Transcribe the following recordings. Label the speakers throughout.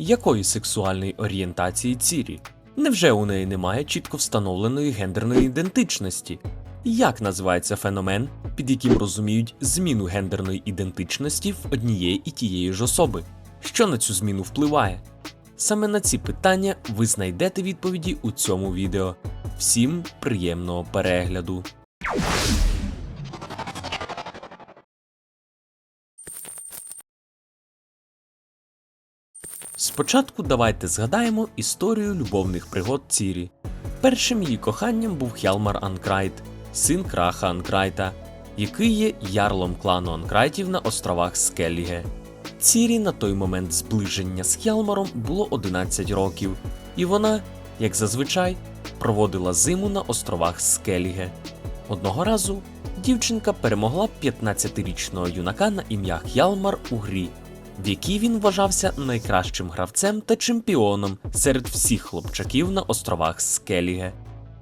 Speaker 1: Якої сексуальної орієнтації Цірі? Невже у неї немає чітко встановленої гендерної ідентичності? Як називається феномен, під яким розуміють зміну гендерної ідентичності в однієї і тієї ж особи? Що на цю зміну впливає? Саме на ці питання ви знайдете відповіді у цьому відео. Всім приємного перегляду! Спочатку давайте згадаємо історію любовних пригод Цірі. Першим її коханням був Хялмар Анкрайт, син краха Анкрайта, який є ярлом клану Анкрайтів на островах Скеліге. Цірі на той момент зближення з Хялмаром було 11 років, і вона, як зазвичай, проводила зиму на островах Скеліге. Одного разу дівчинка перемогла 15-річного юнака на ім'я Хялмар у грі, в якій він вважався найкращим гравцем та чемпіоном серед всіх хлопчаків на островах Скеліге.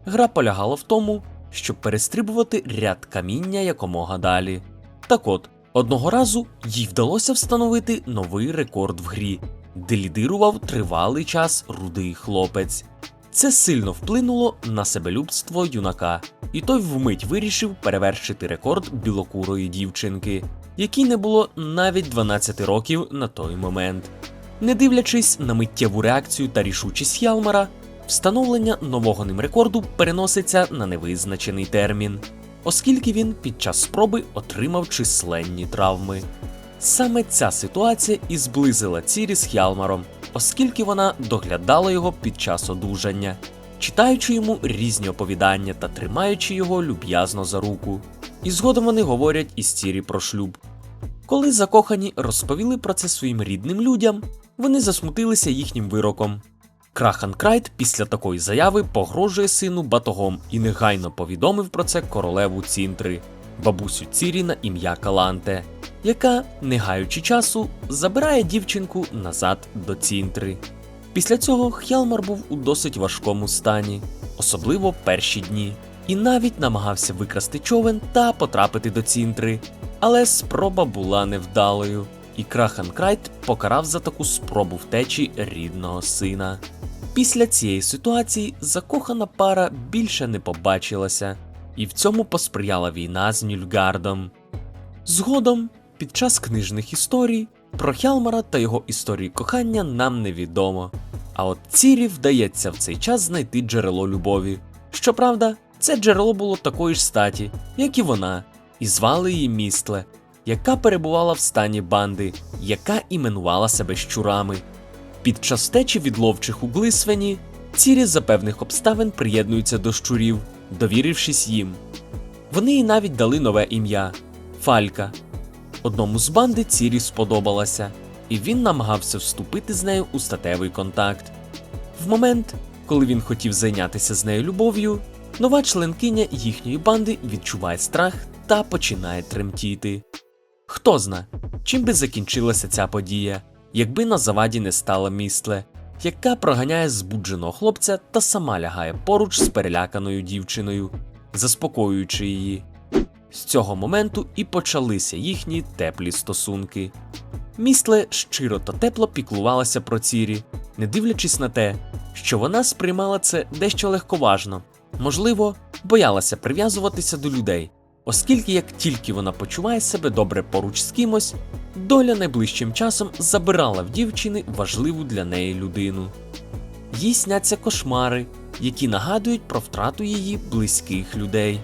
Speaker 1: Гра полягала в тому, щоб перестрибувати ряд каміння якомога далі. Так от, одного разу їй вдалося встановити новий рекорд в грі, де лідирував тривалий час рудий хлопець. Це сильно вплинуло на себелюбство юнака, і той вмить вирішив перевершити рекорд білокурої дівчинки, якій не було навіть 12 років на той момент. Не дивлячись на миттєву реакцію та рішучість Ялмара, встановлення нового ним рекорду переноситься на невизначений термін, оскільки він під час спроби отримав численні травми. Саме ця ситуація і зблизила Цірі з Хялмаром, оскільки вона доглядала його під час одужання, читаючи йому різні оповідання та тримаючи його люб'язно за руку. І згодом вони говорять із Цірі про шлюб. Коли закохані розповіли про це своїм рідним людям, вони засмутилися їхнім вироком. Крахан Крайт після такої заяви погрожує сину батогом і негайно повідомив про це королеву Цінтри, бабусю Цірі на ім'я Каланте, яка, не гаючи часу, забирає дівчинку назад до Цінтри. Після цього Хялмар був у досить важкому стані, особливо перші дні, і навіть намагався викрасти човен та потрапити до Цінтри, але спроба була невдалою, і Крахан Крайт покарав за таку спробу втечі рідного сина. Після цієї ситуації закохана пара більше не побачилася, і в цьому посприяла війна з Нюльгардом. Згодом, під час книжних історій, про Хялмара та його історії кохання нам невідомо. А от Цірі вдається в цей час знайти джерело любові. Щоправда, це джерело було такої ж статі, як і вона, і звали її Містле, яка перебувала в стані банди, яка іменувала себе щурами. Під час течі від ловчих у Глисвені Цірі за певних обставин приєднуються до щурів, довірившись їм. Вони їй навіть дали нове ім'я Фалька. Одному з банди Цірі сподобалася, і він намагався вступити з нею у статевий контакт. В момент, коли він хотів зайнятися з нею любов'ю, нова членкиня їхньої банди відчуває страх та починає тремтіти. Хто зна, чим би закінчилася ця подія, якби на заваді не стала містле, яка проганяє збудженого хлопця та сама лягає поруч з переляканою дівчиною, заспокоюючи її. З цього моменту і почалися їхні теплі стосунки. Містле щиро та тепло піклувалася про Цірі, не дивлячись на те, що вона сприймала це дещо легковажно, можливо, боялася прив'язуватися до людей, оскільки як тільки вона почуває себе добре поруч з кимось, доля найближчим часом забирала в дівчини важливу для неї людину. Їй сняться кошмари, які нагадують про втрату її близьких людей.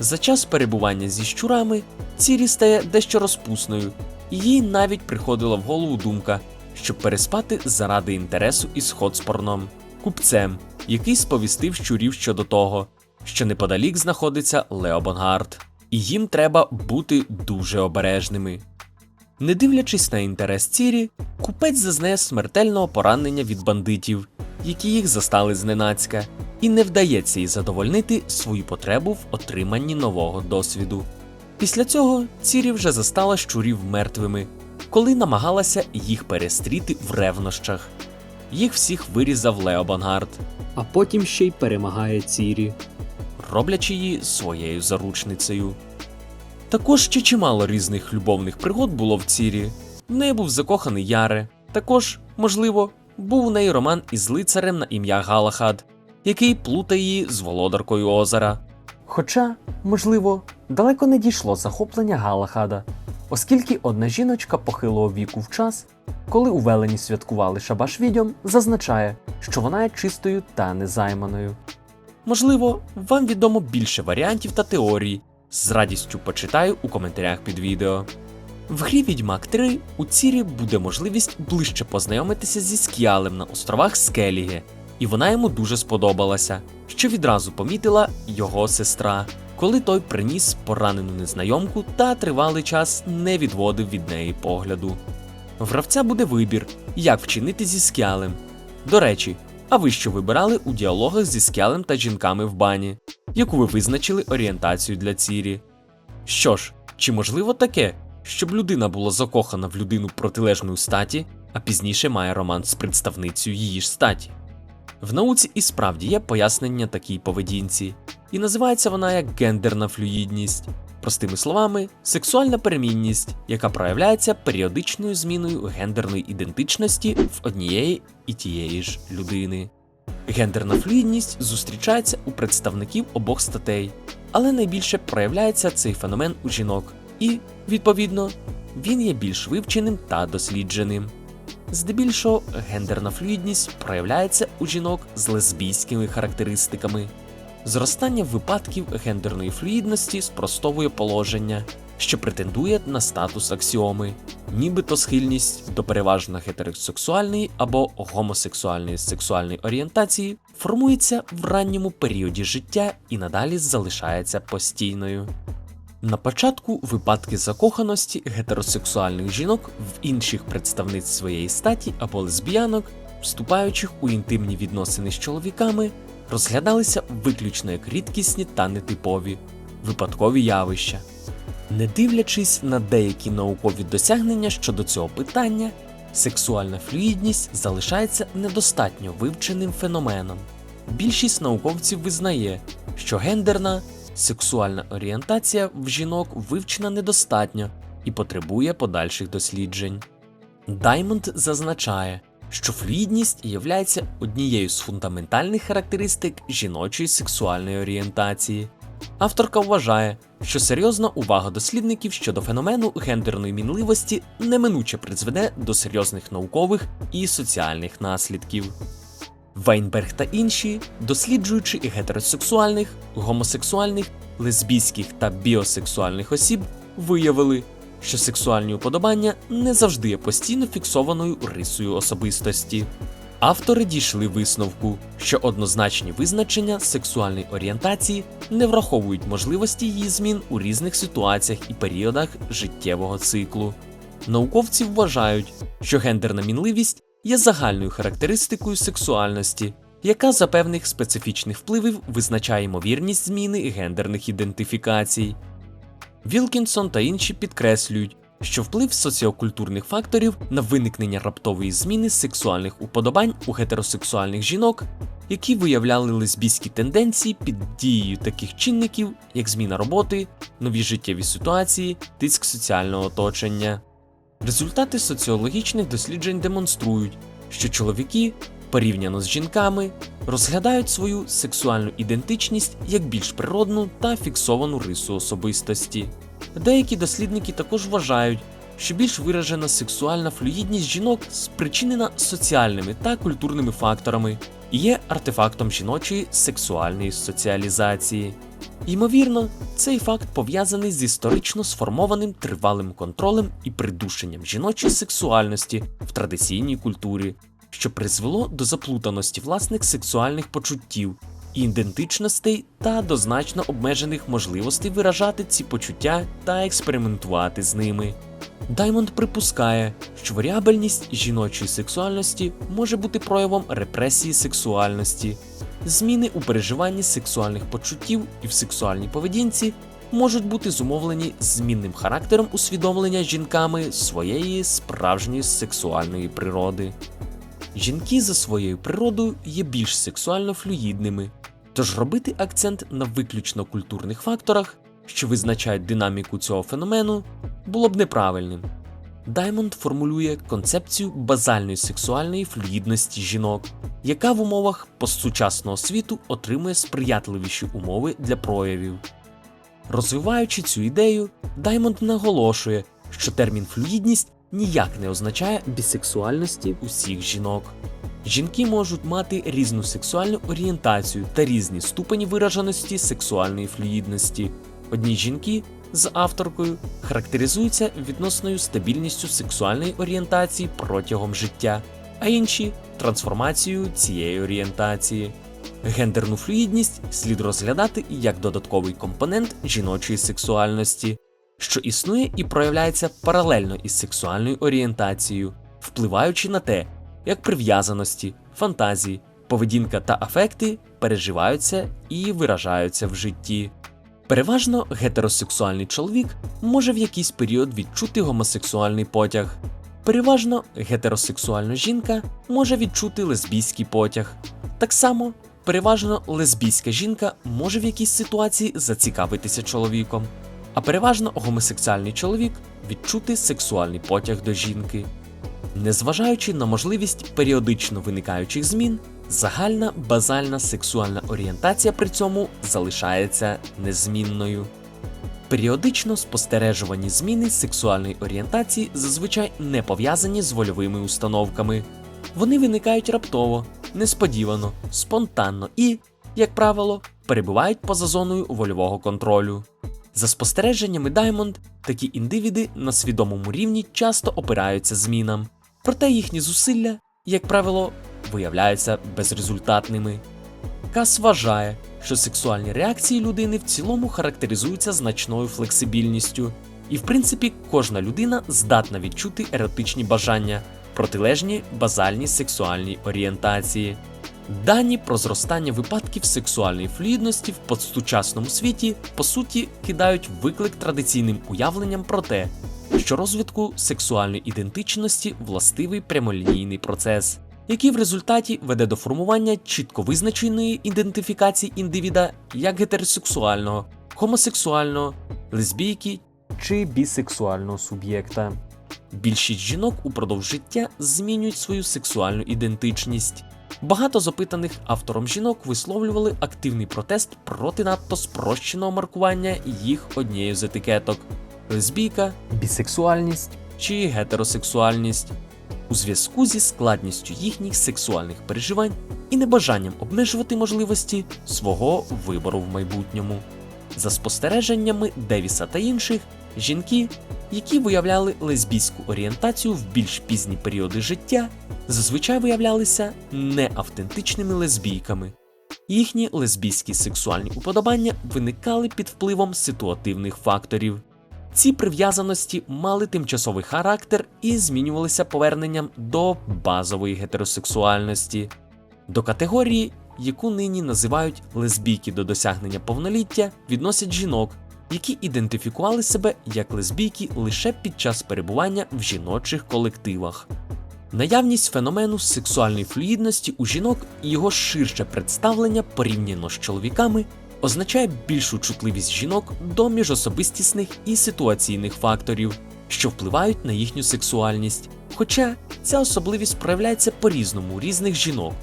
Speaker 1: За час перебування зі щурами Цірі стає дещо розпусною, і їй навіть приходила в голову думка, щоб переспати заради інтересу із Хотспорном, купцем, який сповістив щурів щодо того, що неподалік знаходиться Леобонгард, і їм треба бути дуже обережними. Не дивлячись на інтерес Цірі, купець зазнає смертельного поранення від бандитів, які їх застали зненацька, і не вдається їй задовольнити свою потребу в отриманні нового досвіду. Після цього Цірі вже застала щурів мертвими, коли намагалася їх перестріти в ревнощах. Їх всіх вирізав Леобангард,
Speaker 2: а потім ще й перемагає Цірі.
Speaker 1: роблячи її своєю заручницею. Також ще чимало різних любовних пригод було в Цірі. В неї був закоханий Яре. Також, можливо, був у неї роман із лицарем на ім'я Галахад, який плутає її з володаркою озера. Хоча, можливо, далеко не дійшло захоплення Галахада, оскільки одна жіночка похилого віку в час, коли у Велені святкували шабаш відьом, зазначає, що вона є чистою та незайманою. Можливо, вам відомо більше варіантів та теорій. З радістю почитаю у коментарях під відео. В грі Відьмак 3 у Цірі буде можливість ближче познайомитися зі Скіалем на островах Скеліге, і вона йому дуже сподобалася, що відразу помітила його сестра, коли той приніс поранену незнайомку та тривалий час не відводив від неї погляду. Гравця буде вибір, як вчинити зі Скіалем. До речі, а ви що вибирали у діалогах зі Скіалем та жінками в бані, яку ви визначили орієнтацію для Цірі? Що ж, чи можливо таке, щоб людина була закохана в людину протилежної статі, а пізніше має роман з представницею її ж статі? В науці і справді є пояснення такій поведінці, і називається вона як гендерна флюїдність. Простими словами, сексуальна перемінність, яка проявляється періодичною зміною гендерної ідентичності в однієї і тієї ж людини. Гендерна флюїдність зустрічається у представників обох статей, але найбільше проявляється цей феномен у жінок, і, відповідно, він є більш вивченим та дослідженим. Здебільшого гендерна флюїдність проявляється у жінок з лесбійськими характеристиками. Зростання випадків гендерної флюїдності спростовує положення, що претендує на статус аксіоми, нібито схильність до переважно гетеросексуальної або гомосексуальної сексуальної орієнтації формується в ранньому періоді життя і надалі залишається постійною. На початку випадки закоханості гетеросексуальних жінок в інших представниць своєї статі або лесбіянок, вступаючих у інтимні відносини з чоловіками, розглядалися виключно як рідкісні та нетипові випадкові явища. Не дивлячись на деякі наукові досягнення щодо цього питання, сексуальна флюїдність залишається недостатньо вивченим феноменом. Більшість науковців визнає, що гендерна сексуальна орієнтація в жінок вивчена недостатньо і потребує подальших досліджень. Даймонд зазначає, що флюїдність є однією з фундаментальних характеристик жіночої сексуальної орієнтації. Авторка вважає, що серйозна увага дослідників щодо феномену гендерної мінливості неминуче призведе до серйозних наукових і соціальних наслідків. Вейнберг та інші, досліджуючи гетеросексуальних, гомосексуальних, лесбійських та біосексуальних осіб, виявили, що сексуальні уподобання не завжди є постійно фіксованою рисою особистості. Автори дійшли висновку, що однозначні визначення сексуальної орієнтації не враховують можливості її змін у різних ситуаціях і періодах життєвого циклу. Науковці вважають, що гендерна мінливість є загальною характеристикою сексуальності, яка за певних специфічних впливів визначає ймовірність зміни гендерних ідентифікацій. Вілкінсон та інші підкреслюють, що вплив соціокультурних факторів на виникнення раптової зміни сексуальних уподобань у гетеросексуальних жінок, які виявляли лесбійські тенденції під дією таких чинників, як зміна роботи, нові життєві ситуації, тиск соціального оточення. Результати соціологічних досліджень демонструють, що чоловіки, порівняно з жінками, розглядають свою сексуальну ідентичність як більш природну та фіксовану рису особистості. Деякі дослідники також вважають, що більш виражена сексуальна флюїдність жінок спричинена соціальними та культурними факторами і є артефактом жіночої сексуальної соціалізації. Ймовірно, цей факт пов'язаний з історично сформованим тривалим контролем і придушенням жіночої сексуальності в традиційній культурі, що призвело до заплутаності власних сексуальних почуттів, ідентичностей та до значно обмежених можливостей виражати ці почуття та експериментувати з ними. Даймонд припускає, що варіабельність жіночої сексуальності може бути проявом репресії сексуальності. Зміни у переживанні сексуальних почуттів і в сексуальній поведінці можуть бути зумовлені змінним характером усвідомлення жінками своєї справжньої сексуальної природи. Жінки за своєю природою є більш сексуально флюїдними, тож робити акцент на виключно культурних факторах, що визначають динаміку цього феномену, було б неправильним. Даймонд формулює концепцію базальної сексуальної флюїдності жінок, яка в умовах постсучасного світу отримує сприятливіші умови для проявів. Розвиваючи цю ідею, Даймонд наголошує, що термін флюїдність ніяк не означає
Speaker 2: бісексуальності,
Speaker 1: усіх жінок. Жінки можуть мати різну сексуальну орієнтацію та різні ступені вираженості сексуальної флюїдності. Одні жінки з авторкою характеризуються відносною стабільністю сексуальної орієнтації протягом життя, а інші трансформацією цієї орієнтації. Гендерну флюїдність слід розглядати як додатковий компонент жіночої сексуальності, що існує і проявляється паралельно із сексуальною орієнтацією, впливаючи на те, як прив'язаності, фантазії, поведінка та афекти переживаються і виражаються в житті. Переважно гетеросексуальний чоловік може в якийсь період відчути гомосексуальний потяг. Переважно гетеросексуальна жінка може відчути лесбійський потяг. Так само, переважно лесбійська жінка може в якійсь ситуації зацікавитися чоловіком, а переважно гомосексуальний чоловік відчути сексуальний потяг до жінки. Незважаючи на можливість періодично виникаючих змін, загальна базальна сексуальна орієнтація при цьому залишається незмінною. Періодично спостережувані зміни сексуальної орієнтації зазвичай не пов'язані з вольовими установками. Вони виникають раптово, несподівано, спонтанно і, як правило, перебувають поза зоною вольового контролю. За спостереженнями Diamond, такі індивіди на свідомому рівні часто опираються змінам, проте їхні зусилля, як правило, виявляються безрезультатними. Кас вважає, що сексуальні реакції людини в цілому характеризуються значною флексибільністю, і в принципі кожна людина здатна відчути еротичні бажання, протилежні базальній сексуальній орієнтації. Дані про зростання випадків сексуальної флюїдності в постсучасному світі по суті кидають виклик традиційним уявленням про те, що розвитку сексуальної ідентичності властивий прямолінійний процес, який в результаті веде до формування чітко визначеної ідентифікації індивіда як гетеросексуального, гомосексуального, лесбійки чи бісексуального суб'єкта. Більшість жінок упродовж життя змінюють свою сексуальну ідентичність. Багато з опитаних автором жінок висловлювали активний протест проти надто спрощеного маркування їх однією з етикеток. Лесбійка, бісексуальність. чи гетеросексуальність. У зв'язку зі складністю їхніх сексуальних переживань і небажанням обмежувати можливості свого вибору в майбутньому. За спостереженнями Девіса та інших, жінки, які виявляли лесбійську орієнтацію в більш пізні періоди життя, зазвичай виявлялися неавтентичними лесбійками. Їхні лесбійські сексуальні уподобання виникали під впливом ситуативних факторів. Ці прив'язаності мали тимчасовий характер і змінювалися поверненням до базової гетеросексуальності, до категорії, яку нині називають лесбійки до досягнення повноліття, відносять жінок, які ідентифікували себе як лесбійки лише під час перебування в жіночих колективах. Наявність феномену сексуальної флюїдності у жінок і його ширше представлення порівняно з чоловіками означає більшу чутливість жінок до міжособистісних і ситуаційних факторів, що впливають на їхню сексуальність. Хоча ця особливість проявляється по-різному у різних жінок.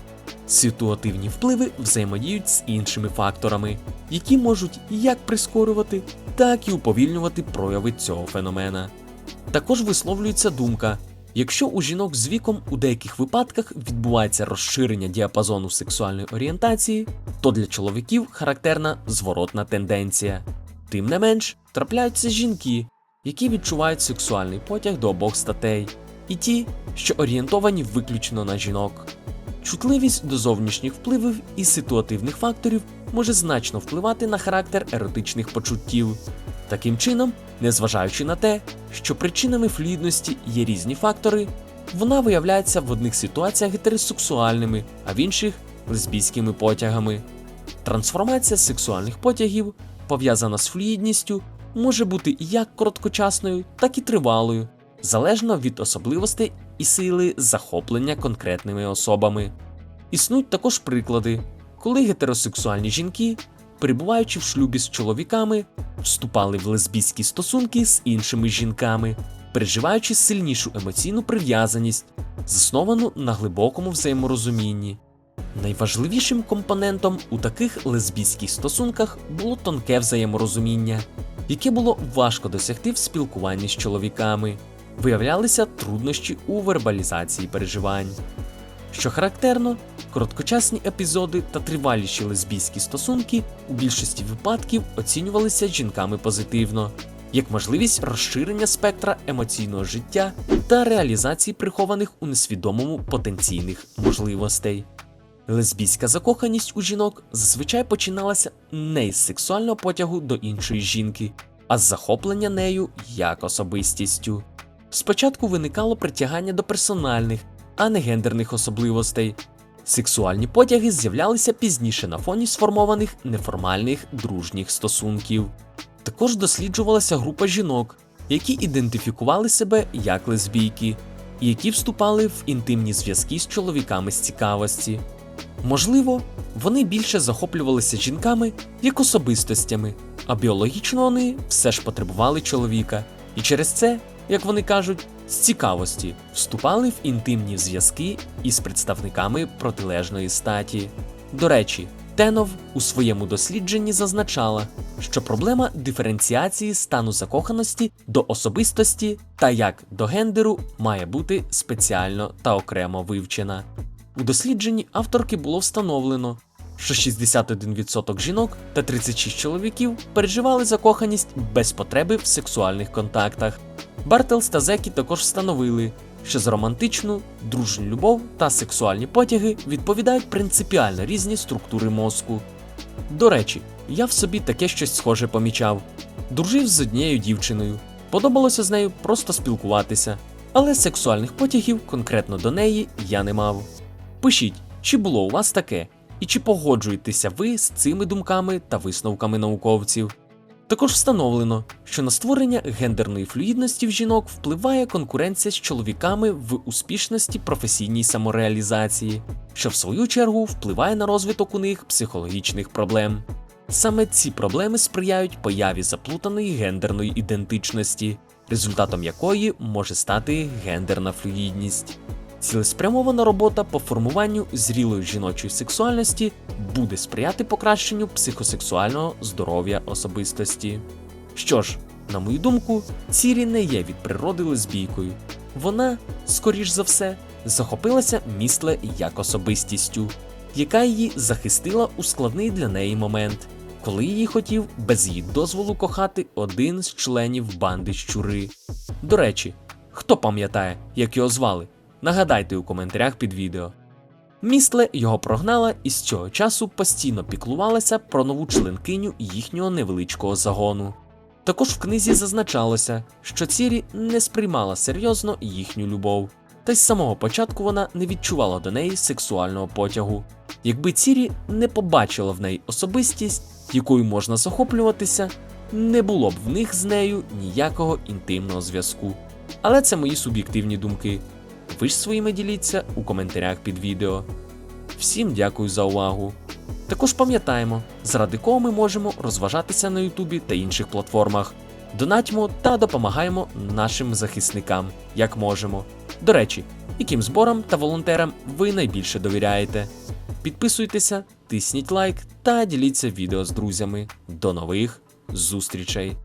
Speaker 1: Ситуативні впливи взаємодіють з іншими факторами, які можуть як прискорювати, так і уповільнювати прояви цього феномена. Також висловлюється думка, якщо у жінок з віком у деяких випадках відбувається розширення діапазону сексуальної орієнтації, то для чоловіків характерна зворотна тенденція. Тим не менш, трапляються жінки, які відчувають сексуальний потяг до обох статей, і ті, що орієнтовані виключно на жінок. Чутливість до зовнішніх впливів і ситуативних факторів може значно впливати на характер еротичних почуттів. Таким чином, незважаючи на те, що причинами флюїдності є різні фактори, вона виявляється в одних ситуаціях гетеросексуальними, а в інших лесбійськими потягами. Трансформація сексуальних потягів, пов'язана з флюїдністю, може бути як короткочасною, так і тривалою, залежно від особливостей і сили захоплення конкретними особами. Існують також приклади, коли гетеросексуальні жінки, перебуваючи в шлюбі з чоловіками, вступали в лесбійські стосунки з іншими жінками, переживаючи сильнішу емоційну прив'язаність, засновану на глибокому взаєморозумінні. Найважливішим компонентом у таких лесбійських стосунках було тонке взаєморозуміння, яке було важко досягти в спілкуванні з чоловіками. Виявлялися труднощі у вербалізації переживань. Що характерно, короткочасні епізоди та триваліші лесбійські стосунки у більшості випадків оцінювалися жінками позитивно, як можливість розширення спектра емоційного життя та реалізації прихованих у несвідомому потенційних можливостей. Лесбійська закоханість у жінок зазвичай починалася не із сексуального потягу до іншої жінки, а з захоплення нею як особистістю. Спочатку виникало притягання до персональних, а не гендерних особливостей. Сексуальні потяги з'являлися пізніше на фоні сформованих неформальних дружніх стосунків. Також досліджувалася група жінок, які ідентифікували себе як лесбійки, які вступали в інтимні зв'язки з чоловіками з цікавості. Можливо, вони більше захоплювалися жінками як особистостями, а біологічно вони все ж потребували чоловіка, і через це, як вони кажуть, з цікавості вступали в інтимні зв'язки із представниками протилежної статі. До речі, Тенов у своєму дослідженні зазначала, що проблема диференціації стану закоханості до особистості та як до гендеру має бути спеціально та окремо вивчена. У дослідженні авторки було встановлено, що 61% жінок та 36 чоловіків переживали закоханість без потреби в сексуальних контактах. Бартелс та Зекі також встановили, що за романтичну, дружню любов та сексуальні потяги відповідають принципіально різні структури мозку. До речі, я в собі таке щось схоже помічав. Дружив з однією дівчиною, подобалося з нею просто спілкуватися, але сексуальних потягів конкретно до неї я не мав. Пишіть, чи було у вас таке, і чи погоджуєтеся ви з цими думками та висновками науковців. Також встановлено, що на створення гендерної флюїдності в жінок впливає конкуренція з чоловіками в успішності професійній самореалізації, що в свою чергу впливає на розвиток у них психологічних проблем. Саме ці проблеми сприяють появі заплутаної гендерної ідентичності, результатом якої може стати гендерна флюїдність. Цілеспрямована робота по формуванню зрілої жіночої сексуальності буде сприяти покращенню психосексуального здоров'я особистості. Що ж, на мою думку, Цірі не є від природи лесбійкою. Вона, скоріш за все, захопилася місле як особистістю, яка її захистила у складний для неї момент, коли її хотів без її дозволу кохати один з членів банди щури. До речі, хто пам'ятає, як його звали? Нагадайте у коментарях під відео. Містле його прогнала і з цього часу постійно піклувалася про нову членкиню їхнього невеличкого загону. Також в книзі зазначалося, що Цірі не сприймала серйозно їхню любов, та й з самого початку вона не відчувала до неї сексуального потягу. Якби Цірі не побачила в неї особистість, якою можна захоплюватися, не було б в них з нею ніякого інтимного зв'язку. Але це мої суб'єктивні думки. Ви ж своїми діліться у коментарях під відео. Всім дякую за увагу. Також пам'ятаємо, заради кого ми можемо розважатися на Ютубі та інших платформах. Донатьмо та допомагаємо нашим захисникам, як можемо. До речі, яким зборам та волонтерам ви найбільше довіряєте. Підписуйтеся, тисніть лайк та діліться відео з друзями. До нових зустрічей!